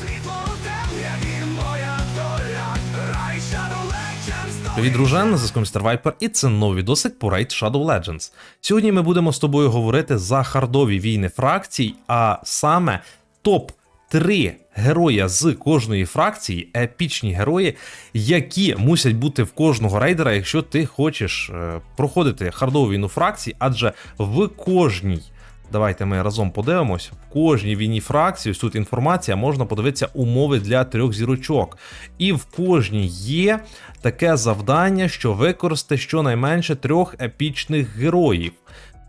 Світло у темряві моя доля, рай Shadow Legends Привіт, дружан, на зв'язку Містер Вайпер, і це новий відосик по Raid Shadow Legends. Сьогодні ми будемо з тобою говорити за хардові війни фракцій, а саме топ 3 героя з кожної фракції, епічні герої, які мусять бути в кожного рейдера, якщо ти хочеш е, проходити хардову війну фракцій, адже в кожній. Давайте ми разом подивимось. В кожній війні фракції, ось тут інформація, можна подивитися умови для трьох зірочок. І в кожній є таке завдання, що використати щонайменше трьох епічних героїв.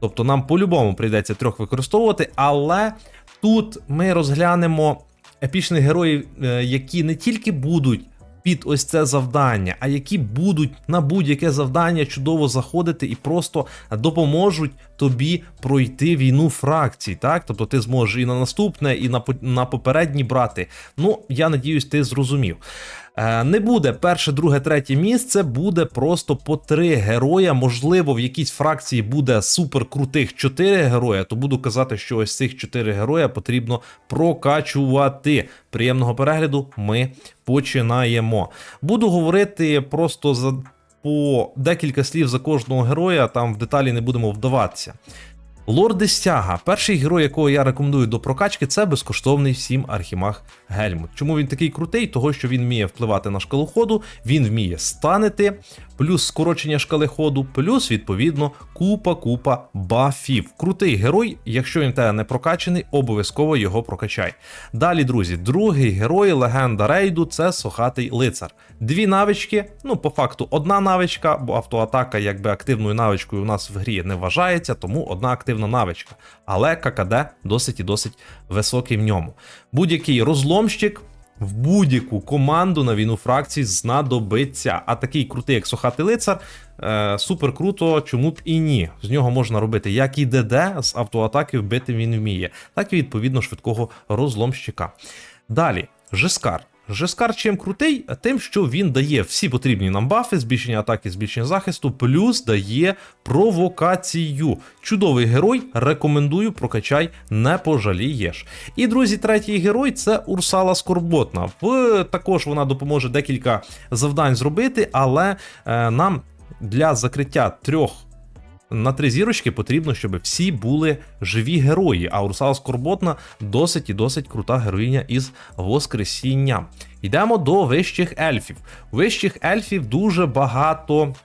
Тобто нам по-любому прийдеться трьох використовувати, але тут ми розглянемо епічних героїв, е, які не тільки будуть під ось це завдання, а які будуть на будь-яке завдання чудово заходити і просто допоможуть тобі пройти війну фракцій. Так, тобто ти зможеш і на наступне, і на, на попередні брати. Ну, я надіюсь, ти зрозумів. Е, Не буде перше, друге, третє місце, буде просто по три героя. Можливо, в якійсь фракції буде супер крутих чотири героя, то буду казати, що ось цих чотири героя потрібно прокачувати. Приємного перегляду ми починаємо. Буду говорити просто за по декілька слів за кожного героя, там в деталі не будемо вдаватися. Лорди Стяга, перший герой, якого я рекомендую до прокачки, це безкоштовний всім Архімаг Гельмут. Чому він такий крутий? Того, що він вміє впливати на шкалу ходу, він вміє станити, плюс скорочення шкали ходу, плюс, відповідно, купа-купа бафів. Крутий герой, якщо він тебе не прокачаний, обов'язково його прокачай. Далі, друзі, другий герой легенда рейду це сохатий лицар. Дві навички, ну по факту одна навичка, бо автоатака якби активною навичкою у нас в грі не вважається, тому одна активна навичка. Але ККД досить і досить високий в ньому. Будь-який розломщик. В будь-яку команду на війну фракцій знадобиться. А такий крутий, як Сохатий лицар, е, супер круто, чому б і ні. З нього можна робити як і ДД, з автоатаки вбити він вміє, так і відповідно швидкого розломщика. Далі, Жескар. Жескар чим крутий? Тим, що він дає всі потрібні нам бафи, збільшення атаки, збільшення захисту, плюс дає провокацію. Чудовий герой, рекомендую, прокачай, не пожалієш. І друзі, третій герой це Урсала Скорботна. В також вона допоможе декілька завдань зробити, але е, нам для закриття трьох на три зірочки потрібно, щоб всі були живі герої. А Урсала Скорботна досить і досить крута героїня із Воскресіння. Йдемо до вищих ельфів. У вищих ельфів дуже багато.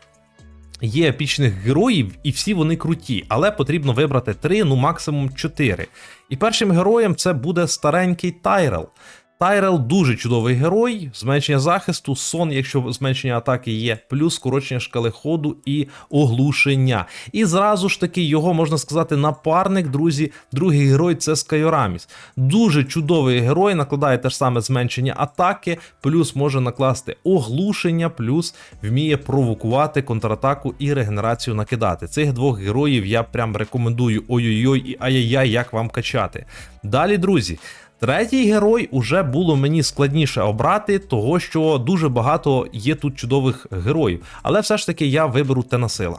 Є епічних героїв, і всі вони круті, але потрібно вибрати три, ну максимум чотири. І першим героєм це буде старенький Тайрел. Тайрел дуже чудовий герой, зменшення захисту, сон, якщо зменшення атаки є, плюс скорочення шкали ходу і оглушення. І зразу ж таки його можна сказати напарник, друзі. Другий герой це Скайораміс. Дуже чудовий герой, накладає те ж саме зменшення атаки, плюс може накласти оглушення, плюс вміє провокувати контратаку і регенерацію накидати. Цих двох героїв я прям рекомендую ой-ой-ой і ай-яй-яй, як вам качати. Далі, друзі. Третій герой уже було мені складніше обрати, того що дуже багато є тут чудових героїв. Але все ж таки я виберу Тенасила.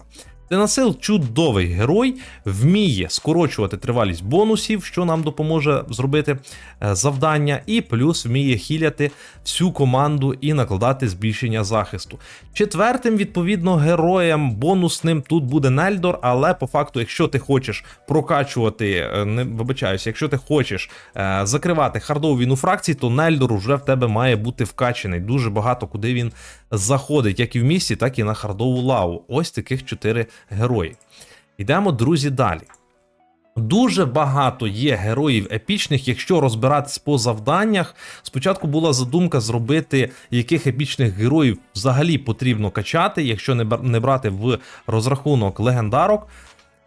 Тенасил чудовий герой, вміє скорочувати тривалість бонусів, що нам допоможе зробити е, завдання, і плюс вміє хіляти всю команду і накладати збільшення захисту. Четвертим, відповідно, героєм бонусним тут буде Нельдор, але по факту, якщо ти хочеш прокачувати, е, не вибачаюся, якщо ти хочеш е, закривати хардову війну фракцій, то Нельдор вже в тебе має бути вкачаний. Дуже багато куди він заходить, як і в місті, так і на хардову лаву. Ось таких чотири герої. Йдемо, друзі, далі. Дуже багато є героїв епічних, якщо розбиратись по завданнях. Спочатку була задумка зробити, яких епічних героїв взагалі потрібно качати, якщо не брати в розрахунок легендарок.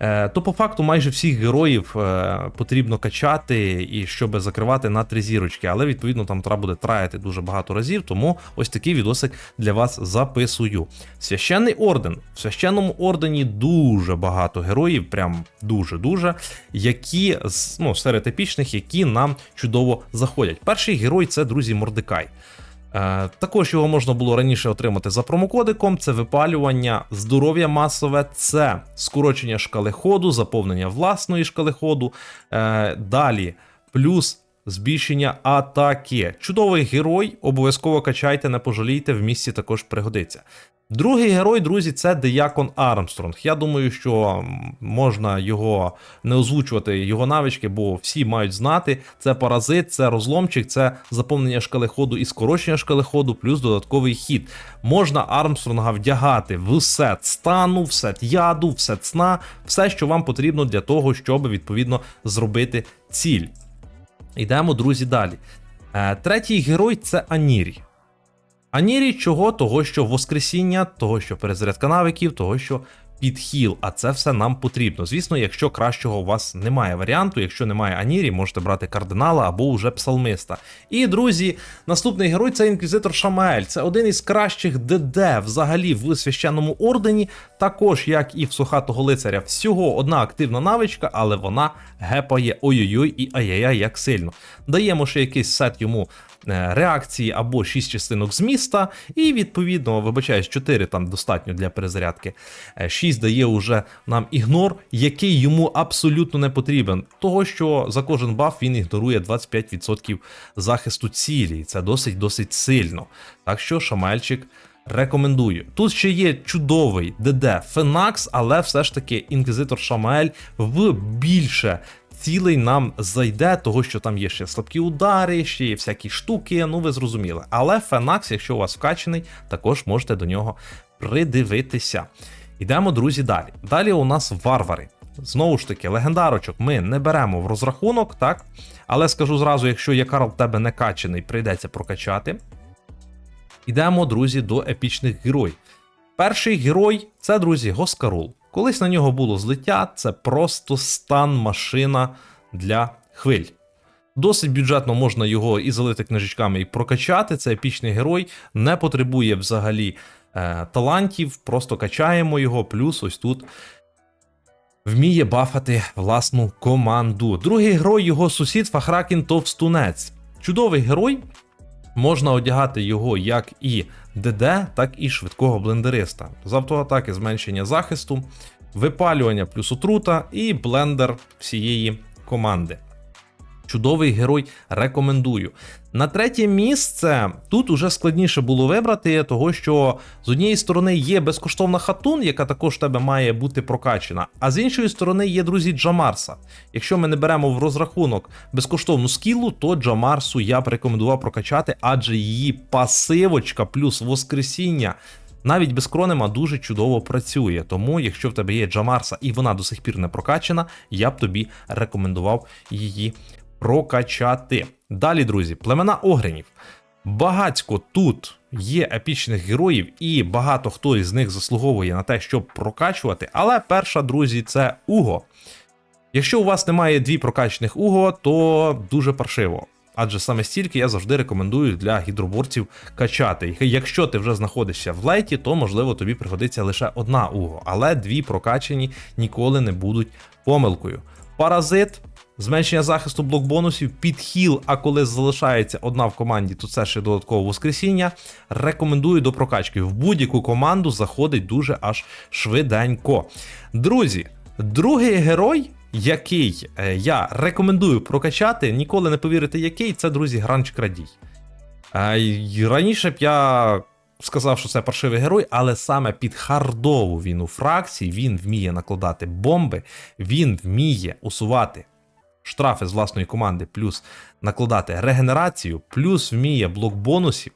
Е, То по факту майже всіх героїв е, потрібно качати і щоб закривати на три зірочки. Але відповідно там треба буде траяти дуже багато разів. Тому ось такий відосик для вас записую. Священний орден. В священному ордені дуже багато героїв, прям дуже-дуже, які ну, серед епічних, які нам чудово заходять. Перший герой це друзі Мордекай. Е, також його можна було раніше отримати за промокодиком. Це випалювання, здоров'я масове, це скорочення шкали ходу, заповнення власної шкали ходу. Е, далі, плюс збільшення атаки. Чудовий герой, обов'язково качайте, не пожалійте, в місті також пригодиться. Другий герой, друзі, це Деякон Армстронг. Я думаю, що можна його не озвучувати, його навички, бо всі мають знати. Це паразит, це розломчик, це заповнення шкалеходу і скорочення шкалеходу, плюс додатковий хід. Можна Армстронга вдягати в сет стану, в сет яду, в сет сна, все, що вам потрібно для того, щоб відповідно зробити ціль. Йдемо, друзі, далі. Е, третій герой це Анірі. Анірі чого? Того, що Воскресіння, того, що перезарядка навиків, того, що підхіл, а це все нам потрібно. Звісно, якщо кращого у вас немає варіанту, якщо немає Анірі, можете брати кардинала або уже псалмиста. І, друзі, наступний герой це інквізитор Шамаель. Це один із кращих ДД взагалі в священному ордені, також як і в сухатого лицаря. Всього одна активна навичка, але вона гепає ой-ой-ой і ай-яй-яй як сильно. Даємо ще якийсь сет йому реакції або 6 частинок з міста, і відповідно, вибачаюсь, 4 там достатньо для перезарядки. 6 дає уже нам ігнор, який йому абсолютно не потрібен. Того, що за кожен баф він ігнорує 25% захисту цілі. Це досить досить сильно. Так що шамельчик. Рекомендую. Тут ще є чудовий ДД Фенакс, але все ж таки інквізитор Шамаель в більше цілей нам зайде, того що там є ще слабкі удари, ще є всякі штуки, ну ви зрозуміли. Але Фенакс, якщо у вас вкачений, також можете до нього придивитися. Йдемо, друзі, далі. Далі у нас варвари. Знову ж таки, легендарочок ми не беремо в розрахунок, так? Але скажу зразу, якщо є Карл в тебе не качений, прийдеться прокачати. Ідемо, друзі, до епічних героїв. Перший герой це, друзі, Госкарул. Колись на нього було злиття, це просто стан машина для хвиль. Досить бюджетно можна його і залити книжечками, і прокачати. Це епічний герой, не потребує взагалі е, талантів, просто качаємо його, плюс ось тут вміє бафати власну команду. Другий герой його сусід Фахракін Товстунець. Чудовий герой, Можна одягати його як і ДД, так і швидкого блендериста. З автоатаки зменшення захисту, випалювання плюс отрута і блендер всієї команди. Чудовий герой рекомендую. На третє місце тут уже складніше було вибрати, того що з однієї сторони є безкоштовна хатун, яка також в тебе має бути прокачена, а з іншої сторони є друзі Джамарса. Якщо ми не беремо в розрахунок безкоштовну скілу, то Джамарсу я б рекомендував прокачати, адже її пасивочка плюс воскресіння. Навіть без кронема дуже чудово працює. Тому, якщо в тебе є Джамарса і вона до сих пір не прокачана, я б тобі рекомендував її прокачати. Далі, друзі, племена Огренів. Багацько тут є епічних героїв, і багато хто із них заслуговує на те, щоб прокачувати. Але перша, друзі, це Уго. Якщо у вас немає дві прокачаних Уго, то дуже паршиво. Адже саме стільки я завжди рекомендую для гідроборців качати. Якщо ти вже знаходишся в лейті, то можливо тобі пригодиться лише одна Уго, але дві прокачані ніколи не будуть помилкою. Паразит. Зменшення захисту блок бонусів, підхіл, а коли залишається одна в команді, то це ще додаткове воскресіння. Рекомендую до прокачки. В будь-яку команду заходить дуже аж швиденько. Друзі, другий герой, який е, я рекомендую прокачати, ніколи не повірите, який, це, друзі, Гранч Крадій. Е, Раніше б я сказав, що це паршивий герой, але саме під хардову війну фракцій він вміє накладати бомби, він вміє усувати штрафи з власної команди, плюс накладати регенерацію, плюс вміє блок бонусів.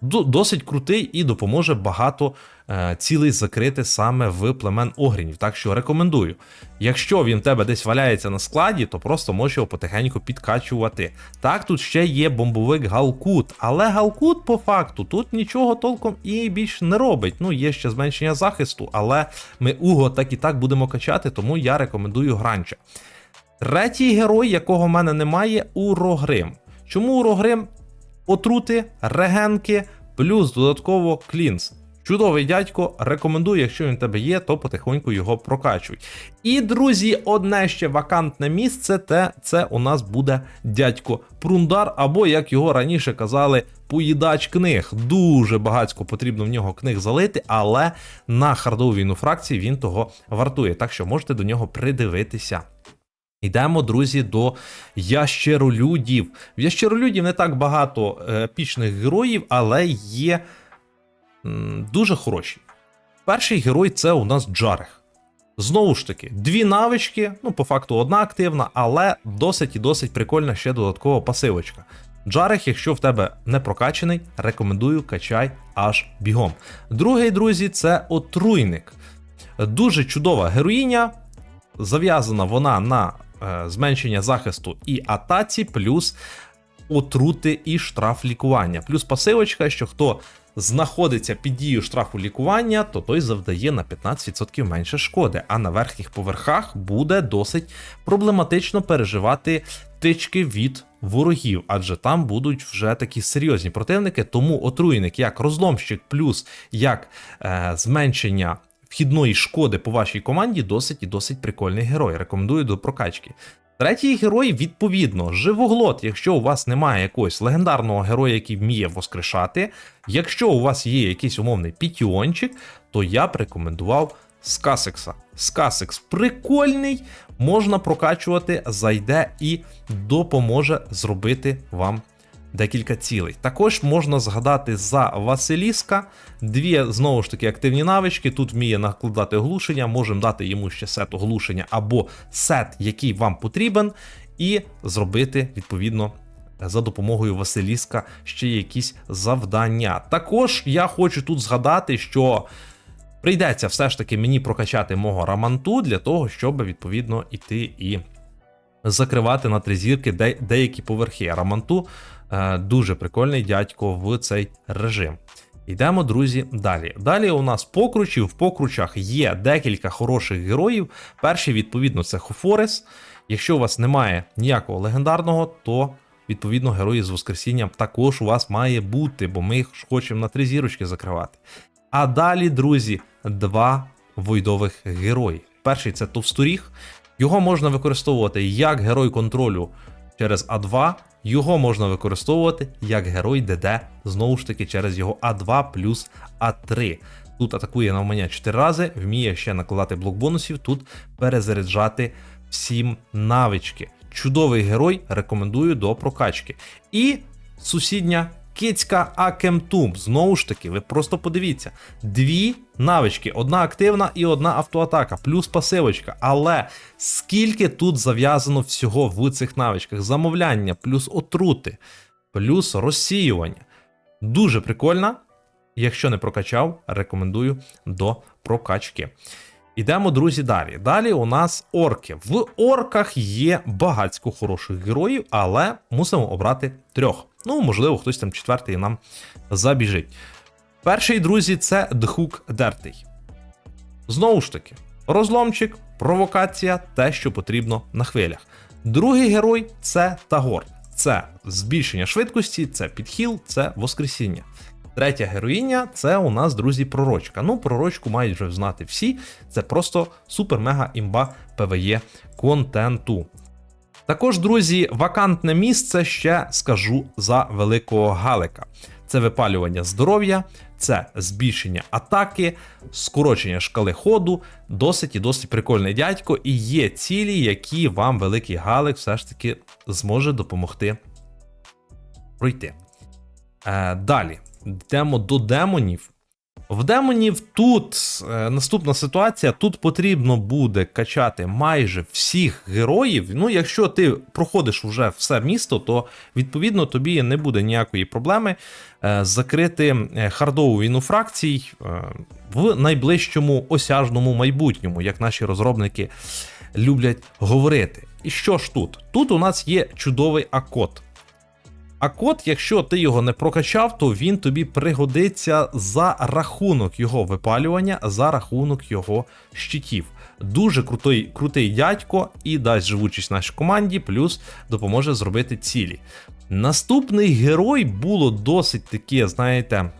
Досить крутий і допоможе багато е, цілей закрити саме в племен Огрінів. Так що рекомендую. Якщо він в тебе десь валяється на складі, то просто можеш його потихеньку підкачувати. Так, тут ще є бомбовик Галкут, але Галкут по факту тут нічого толком і більш не робить. Ну, є ще зменшення захисту, але ми Уго так і так будемо качати, тому я рекомендую Гранча. Третій герой, якого в мене немає, Урогрим. Чому Урогрим? Отрути, регенки, плюс додатково клінс. Чудовий дядько, рекомендую, якщо він в тебе є, то потихоньку його прокачуй. І, друзі, одне ще вакантне місце, те це у нас буде дядько Прундар, або, як його раніше казали, поїдач книг. Дуже багатько потрібно в нього книг залити, але на хардову війну фракції він того вартує. Так що можете до нього придивитися. Йдемо, друзі, до ящеролюдів. В ящеролюдів не так багато е, епічних героїв, але є дуже хороші. Перший герой це у нас Джарех. Знову ж таки, дві навички, ну, по факту одна активна, але досить і досить прикольна ще додаткова пасивочка. Джарех, якщо в тебе не прокачаний, рекомендую качай аж бігом. Другий, друзі, це отруйник. Дуже чудова героїня. Зав'язана вона на зменшення захисту і атаці, плюс отрути і штраф лікування. Плюс пасивочка, що хто знаходиться під дією штрафу лікування, то той завдає на 15% менше шкоди. А на верхніх поверхах буде досить проблематично переживати тички від ворогів, адже там будуть вже такі серйозні противники. Тому отруйник як розломщик, плюс як е, зменшення. Вхідної шкоди по вашій команді досить і досить прикольний герой. Рекомендую до прокачки. Третій герой, відповідно, живоглот, якщо у вас немає якогось легендарного героя, який вміє воскрешати. Якщо у вас є якийсь умовний пітіончик, то я б рекомендував Скасекса. Скасекс прикольний, можна прокачувати, зайде і допоможе зробити вам декілька цілей. Також можна згадати за Василіска. Дві знову ж таки активні навички. Тут вміє накладати оглушення, можемо дати йому ще сет оглушення або сет, який вам потрібен, і зробити відповідно. За допомогою Василіска ще якісь завдання. Також я хочу тут згадати, що прийдеться все ж таки мені прокачати мого раманту для того, щоб відповідно іти і закривати на три зірки де- деякі поверхи. Раманту дуже прикольний дядько в цей режим. Йдемо, друзі, далі. Далі у нас покручі. В покручах є декілька хороших героїв. Перший, відповідно, це Хофорес. Якщо у вас немає ніякого легендарного, то відповідно герої з Воскресінням також у вас має бути, бо ми їх хочемо на три зірочки закривати. А далі, друзі, два войдових герої. Перший це Товсторіг. Його можна використовувати як герой контролю через А2, його можна використовувати як герой ДД, знову ж таки, через його А2 плюс А3. Тут атакує навмання 4 рази, вміє ще накладати блок бонусів, тут перезаряджати всім навички. Чудовий герой, рекомендую до прокачки. І сусідня кицька Акемтум. Знову ж таки, ви просто подивіться: дві навички: одна активна і одна автоатака, плюс пасивочка. Але скільки тут зав'язано всього в цих навичках: замовляння, плюс отрути, плюс розсіювання. Дуже прикольна. Якщо не прокачав, рекомендую до прокачки. Ідемо, друзі, далі. Далі у нас орки. В орках є багатько хороших героїв, але мусимо обрати трьох. Ну, можливо, хтось там четвертий нам забіжить. Перший, друзі, це Дхук Дертий. Знову ж таки, розломчик, провокація, те, що потрібно на хвилях. Другий герой це Тагор. Це збільшення швидкості, це підхіл, це воскресіння. Третя героїня це у нас, друзі, пророчка. Ну, пророчку мають вже знати всі. Це просто супер-мега імба ПВЕ контенту. Також, друзі, вакантне місце ще скажу за великого Галика. Це випалювання здоров'я, це збільшення атаки, скорочення шкали ходу, досить і досить прикольний дядько, і є цілі, які вам великий Галик все ж таки зможе допомогти пройти. Е, далі йдемо до демонів. В демонів тут е, наступна ситуація: тут потрібно буде качати майже всіх героїв. Ну, якщо ти проходиш вже все місто, то відповідно тобі не буде ніякої проблеми е, закрити е, хардову війну фракцій е, в найближчому осяжному майбутньому, як наші розробники люблять говорити. І що ж тут? Тут у нас є чудовий акот. А код, якщо ти його не прокачав, то він тобі пригодиться за рахунок його випалювання, за рахунок його щитів. Дуже крутий, крутий дядько і дасть живучість нашій команді, плюс допоможе зробити цілі. Наступний герой було досить таке, знаєте.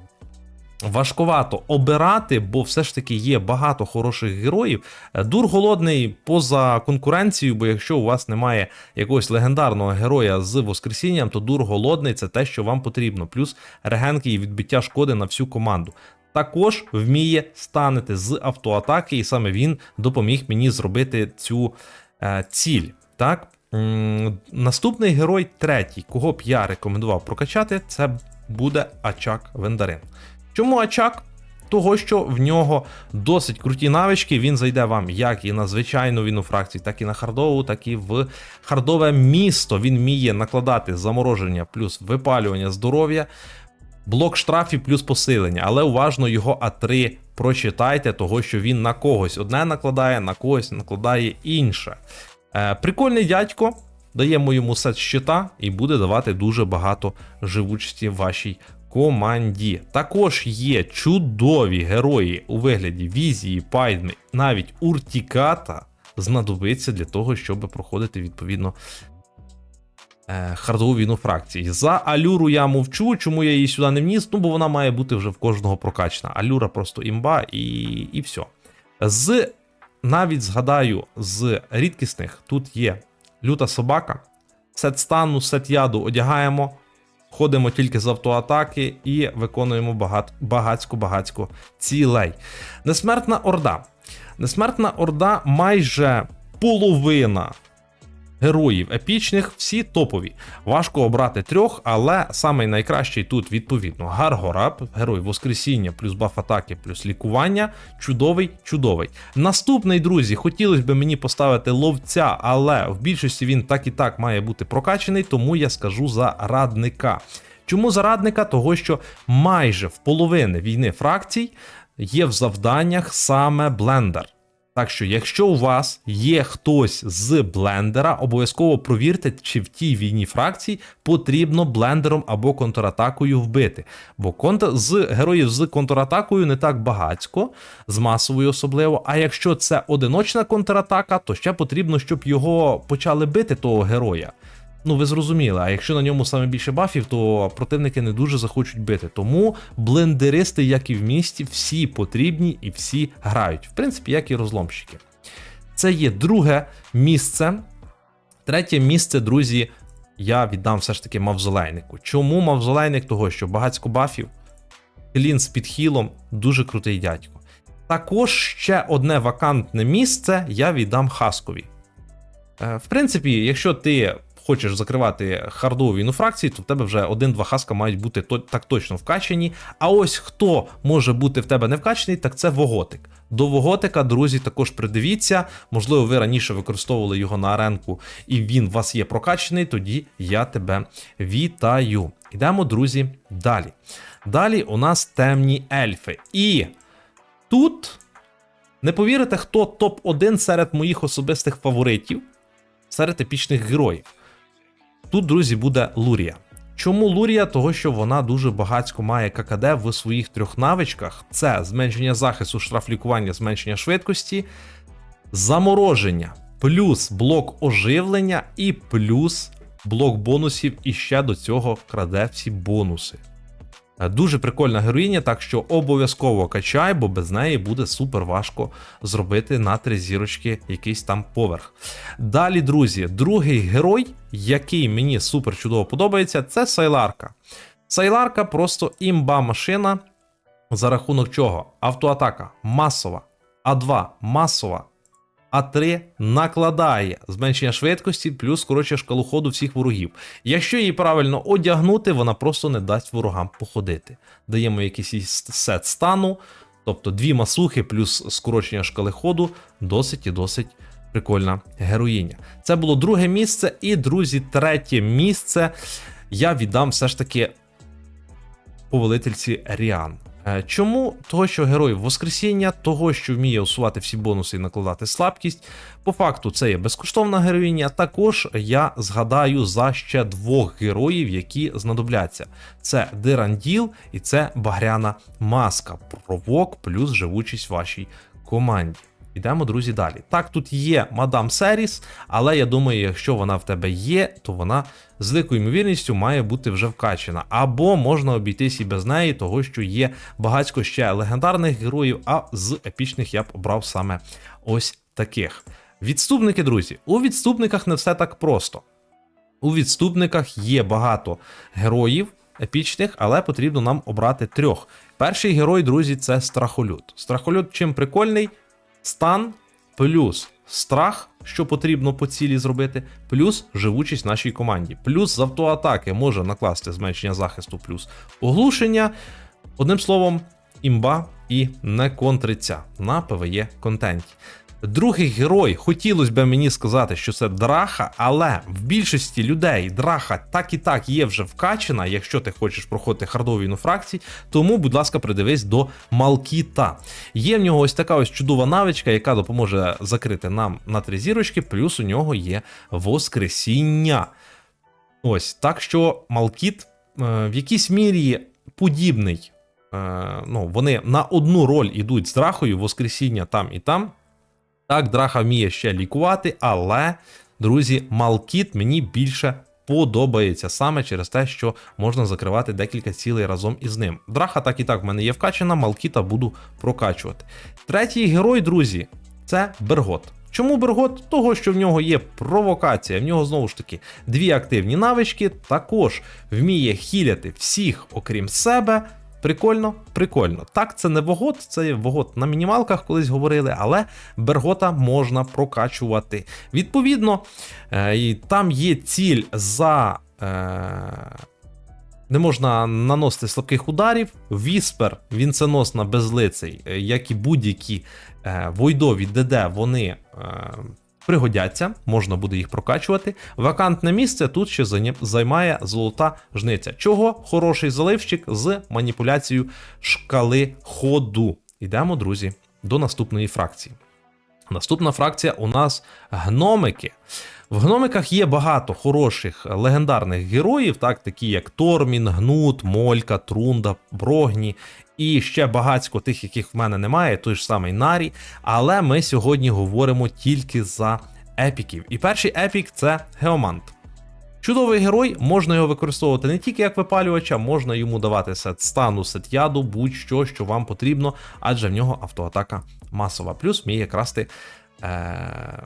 Важковато обирати, бо все ж таки є багато хороших героїв. Е, Дур голодний поза конкуренцією, бо якщо у вас немає якогось легендарного героя з Воскресінням, то дур голодний це те, що вам потрібно. Плюс регенки і відбиття шкоди на всю команду. Також вміє станити з автоатаки, і саме він допоміг мені зробити цю е, ціль. Так. М, Наступний герой, третій, кого б я рекомендував прокачати, це буде Ачак Вендарин. Чому Ачак? Того, що в нього досить круті навички, він зайде вам як і на звичайну війну фракції, так і на хардову, так і в хардове місто. Він вміє накладати замороження плюс випалювання здоров'я, блок штрафів плюс посилення. Але уважно його А3 прочитайте, того що він на когось одне накладає, на когось накладає інше. Е, прикольний дядько. Даємо йому сет щита і буде давати дуже багато живучості вашій команді. Також є чудові герої у вигляді візії, пайдми, навіть уртіката знадобиться для того, щоб проходити відповідно е, хардову війну фракції. За Алюру я мовчу, чому я її сюди не вніс? Ну, бо вона має бути вже в кожного прокачана. Алюра просто імба і, і все. З навіть згадаю, з рідкісних тут є люта собака, сет стану, сет яду одягаємо, ходимо тільки з автоатаки і виконуємо багат, багацько-багацько цілей. Несмертна орда. Несмертна орда майже половина героїв епічних, всі топові. Важко обрати трьох, але самий найкращий тут, відповідно, Гаргораб, герой Воскресіння, плюс баф атаки, плюс лікування. Чудовий, чудовий. Наступний, друзі, хотілося б мені поставити ловця, але в більшості він так і так має бути прокачаний, тому я скажу за радника. Чому зарадника? Того, що майже в половини війни фракцій є в завданнях саме блендер. Так що, якщо у вас є хтось з блендера, обов'язково провірте, чи в тій війні фракцій потрібно блендером або контратакою вбити. Бо контр... з героїв з контратакою не так багацько, з масовою особливо. А якщо це одиночна контратака, то ще потрібно, щоб його почали бити того героя. Ну, ви зрозуміли, а якщо на ньому саме більше бафів, то противники не дуже захочуть бити. Тому блендеристи, як і в місті, всі потрібні і всі грають. В принципі, як і розломщики. Це є друге місце. Третє місце, друзі, я віддам все ж таки мавзолейнику. Чому мавзолейник? Того, що багацько бафів, клін з підхілом, дуже крутий дядько. Також ще одне вакантне місце я віддам Хаскові. Е, В принципі, якщо ти хочеш закривати хардову війну фракції, то в тебе вже один-два хаска мають бути так точно вкачані. А ось хто може бути в тебе не вкачаний, так це Воготик. До Воготика, друзі, також придивіться. Можливо, ви раніше використовували його на аренку, і він у вас є прокачаний, тоді я тебе вітаю. Йдемо, друзі, далі. Далі у нас темні ельфи. І тут не повірите, хто топ-1 серед моїх особистих фаворитів, серед епічних героїв. Тут, друзі, буде Лурія. Чому Лурія? Того, що вона дуже багатько має ККД в своїх трьох навичках: це зменшення захисту, штраф лікування, зменшення швидкості, замороження, плюс блок оживлення і плюс блок бонусів, і ще до цього краде всі бонуси. Е, Дуже прикольна героїня, так що обов'язково качай, бо без неї буде супер важко зробити на три зірочки якийсь там поверх. Далі, друзі, другий герой, який мені супер чудово подобається, це Сайларка. Сайларка просто імба машина. За рахунок чого? Автоатака масова, А2 масова, А3 накладає зменшення швидкості плюс коротше шкалу ходу всіх ворогів. Якщо її правильно одягнути, вона просто не дасть ворогам походити. Даємо якийсь сет стану, тобто дві масухи плюс скорочення шкали ходу, досить і досить прикольна героїня. Це було друге місце, і, друзі, третє місце я віддам все ж таки повелительці Ріан. Е, Чому? Того, що герой Воскресіння, того, що вміє усувати всі бонуси і накладати слабкість. По факту, це є безкоштовна героїня. Також я згадаю за ще двох героїв, які знадобляться: це Диранділ і це Багряна Маска. Провок плюс живучість вашій команді. Йдемо, друзі, далі. Так, тут є мадам Серіс, але я думаю, якщо вона в тебе є, то вона з великою ймовірністю має бути вже вкачена. Або можна обійтись і без неї, того що є багатько ще легендарних героїв, а з епічних я б обрав саме ось таких. Відступники, друзі, у відступниках не все так просто. У відступниках є багато героїв епічних, але потрібно нам обрати трьох. Перший герой, друзі, це страхолюд. Страхолюд чим прикольний? Стан плюс страх, що потрібно по цілі зробити, плюс живучість нашій команді. Плюс з автоатаки може накласти зменшення захисту, плюс оглушення. Одним словом, імба і не контриться на ПВЄ контенті. Другий герой, хотілося б мені сказати, що це драха, але в більшості людей драха так і так є вже вкачена, якщо ти хочеш проходити хардову війну фракцій. Тому, будь ласка, придивись до Малкіта. Є в нього ось така ось чудова навичка, яка допоможе закрити нам на три зірочки, плюс у нього є Воскресіння. Ось так що Малкіт е, в якійсь мірі подібний. Е, ну, вони на одну роль ідуть з драхою, Воскресіння там і там. Так, драха вміє ще лікувати, але, друзі, Малкіт мені більше подобається саме через те, що можна закривати декілька цілей разом із ним. Драха так і так в мене є вкачана, Малкіта буду прокачувати. Третій герой, друзі, це Бергот. Чому Бергот? Того, що в нього є провокація, в нього знову ж таки дві активні навички, також вміє хіляти всіх, окрім себе. Прикольно, прикольно. Так, це не вогот, це вогот на мінімалках колись говорили, але бергота можна прокачувати. Відповідно, е, там є ціль за. Е, не можна наносити слабких ударів. Віспер, вінценосна безлицей, е, як і будь-які войдові ДД, вони пригодяться, можна буде їх прокачувати. Вакантне місце тут ще займає золота жниця. Чого хороший заливщик з маніпуляцією шкали ходу. Йдемо, друзі, до наступної фракції. Наступна фракція у нас гномики. В гномиках є багато хороших легендарних героїв, так, такі як Тормін, Гнут, Молька, Трунда, Брогні і ще багацько тих, яких в мене немає, той ж самий Нарі. Але ми сьогодні говоримо тільки за епіків. І перший епік це Геомант. Чудовий герой, можна його використовувати не тільки як випалювача, можна йому давати сет стану, сет яду, будь-що, що вам потрібно, адже в нього автоатака масова. Плюс вміє красти е-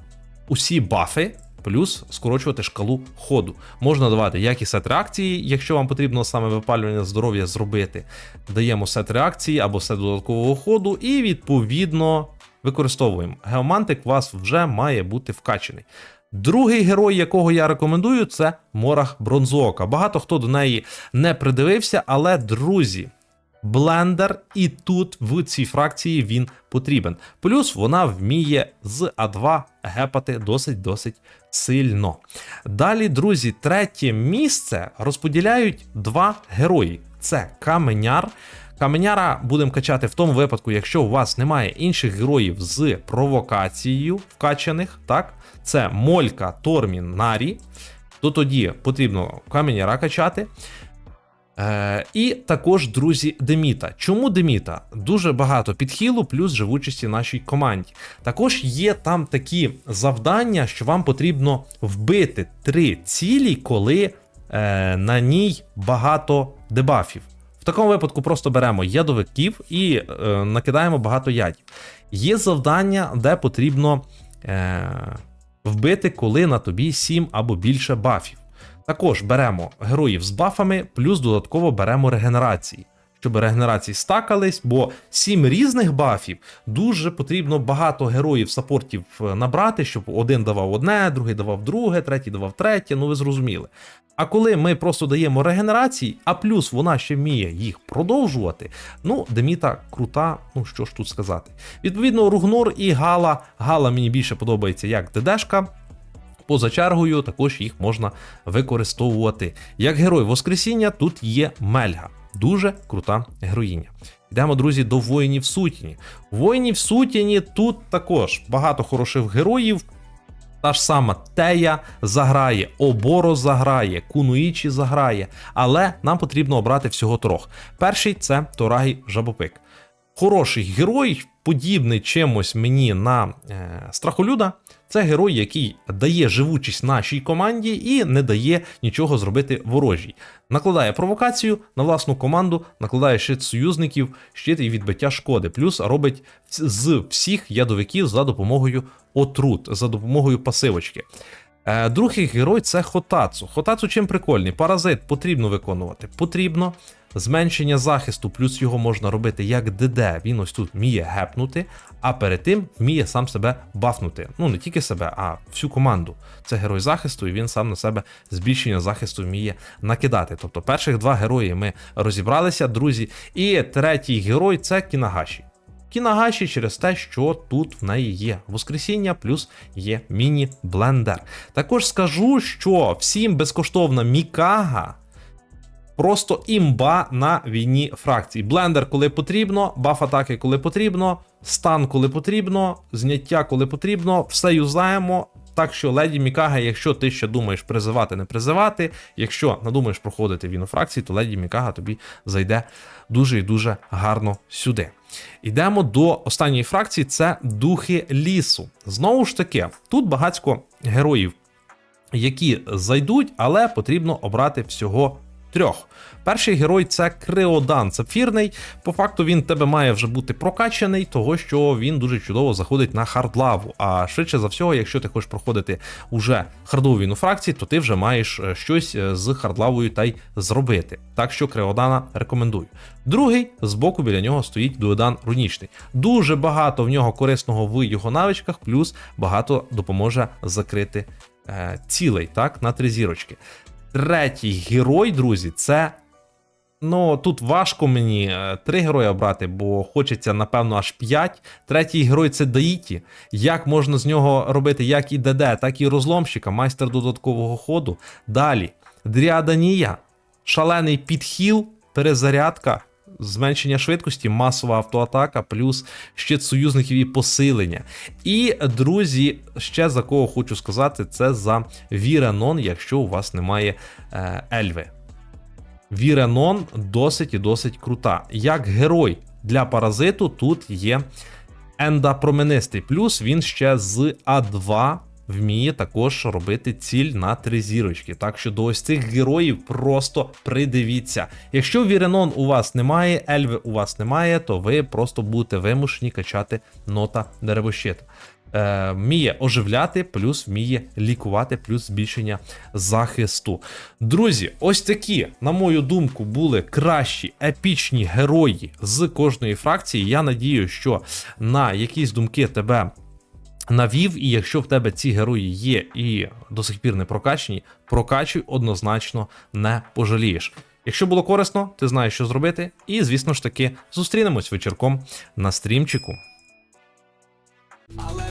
усі бафи, плюс скорочувати шкалу ходу. Можна давати як і сет реакції, якщо вам потрібно саме випалювання здоров'я зробити. Даємо сет реакції або сет додаткового ходу, і відповідно використовуємо. Геомантик у вас вже має бути вкачений. Другий герой, якого я рекомендую, це Морах Бронзоока. Багато хто до неї не придивився, але друзі, блендер і тут в цій фракції він потрібен. Плюс вона вміє з А2 гепати досить-досить сильно. Далі, друзі, третє місце розподіляють два герої: це Каменяр. Каменяра будемо качати в тому випадку, якщо у вас немає інших героїв з провокацією вкачаних, так? Це Молька, Тормін, Нарі. То тоді потрібно каменяра качати. Е, і також, друзі, Деміта. Чому Деміта? Дуже багато підхилу, плюс живучості нашій команді. Також є там такі завдання, що вам потрібно вбити три цілі, коли е, на ній багато дебафів. В такому випадку просто беремо ядовиків і е, накидаємо багато ядів. Є завдання, де потрібно е, вбити, коли на тобі 7 або більше бафів. Також беремо героїв з бафами, плюс додатково беремо регенерації. Щоб регенерації стакались, бо 7 різних бафів дуже потрібно багато героїв сапортів е, набрати, щоб один давав одне, другий давав друге, третій давав третє, ну ви зрозуміли. А коли ми просто даємо регенерації, а плюс вона ще вміє їх продовжувати, ну, Деміта крута, ну що ж тут сказати. Відповідно, Ругнор і Гала. Гала мені більше подобається як ДДшка. Поза чергою також їх можна використовувати. Як герой Воскресіння тут є Мельга. Дуже крута героїня. Йдемо, друзі, до воїнів сутіні. Воїнів сутіні тут також багато хороших героїв. Та ж сама Тея заграє, Оборо заграє, Кунуїчі заграє, але нам потрібно обрати всього трьох. Перший це Торагі Жабопик. Хороший герой, подібний чимось мені на е, страхолюда. Це герой, який дає живучість нашій команді і не дає нічого зробити ворожій. Накладає провокацію на власну команду, накладає щит союзників, щит і відбиття шкоди. Плюс робить з всіх ядовиків за допомогою отрут, за допомогою пасивочки. Е, Другий герой це Хотацу. Хотацу чим прикольний? Паразит потрібно виконувати. Потрібно. Зменшення захисту, плюс його можна робити як ДД. Він ось тут вміє гепнути, а перед тим вміє сам себе бафнути. Ну не тільки себе, а всю команду. Це герой захисту, і він сам на себе збільшення захисту вміє накидати. Тобто перших два герої ми розібралися, друзі. І третій герой це Кінагаші. Кінагаші через те, що тут в неї є Воскресіння, плюс є міні-блендер. Також скажу, що всім безкоштовна Мікага. Просто імба на війні фракцій. Блендер, коли потрібно, баф атаки, коли потрібно, стан, коли потрібно, зняття, коли потрібно, все юзаємо. Так що леді Мікага, якщо ти ще думаєш призивати, не призивати, якщо надумаєш проходити війну фракції, то леді Мікага тобі зайде дуже і дуже гарно сюди. Йдемо до останньої фракції: це духи лісу. Знову ж таки, тут багатько героїв, які зайдуть, але потрібно обрати всього трьох. Перший герой це Креодан Сапфірний. По факту він тебе має вже бути прокачаний, того що він дуже чудово заходить на хардлаву. А швидше за всього, якщо ти хочеш проходити уже хардову війну фракції, то ти вже маєш е, щось е, з хардлавою та й зробити. Так що Креодана рекомендую. Другий збоку біля нього стоїть Дуедан Рунічний. Дуже багато в нього корисного в його навичках, плюс багато допоможе закрити е, цілей, так, на три зірочки. Третій герой, друзі, це. Ну, тут важко мені е, три герої обрати, бо хочеться, напевно, аж п'ять. Третій герой це Даїті. Як можна з нього робити як і ДД, так і розломщика, майстер додаткового ходу. Далі. Дріаданія, шалений підхіл, перезарядка, зменшення швидкості, масова автоатака, плюс щит союзників і посилення. І, друзі, ще за кого хочу сказати, це за Віренон, якщо у вас немає е, Ельви. Віренон досить і досить крута. Як герой для паразиту тут є Енда променистий. Плюс він ще з А2 вміє також робити ціль на три зірочки. Так що до ось цих героїв просто придивіться. Якщо Віренон у вас немає, Ельви у вас немає, то ви просто будете вимушені качати нота деревощита. Е, вміє оживляти, плюс вміє лікувати, плюс збільшення захисту. Друзі, ось такі, на мою думку, були кращі епічні герої з кожної фракції. Я надію, що на якісь думки тебе навів, і якщо в тебе ці герої є і до сих пір не прокачені, прокачуй однозначно не пожалієш. Якщо було корисно, ти знаєш, що зробити. І, звісно ж таки, зустрінемось вечірком на стрімчику. Але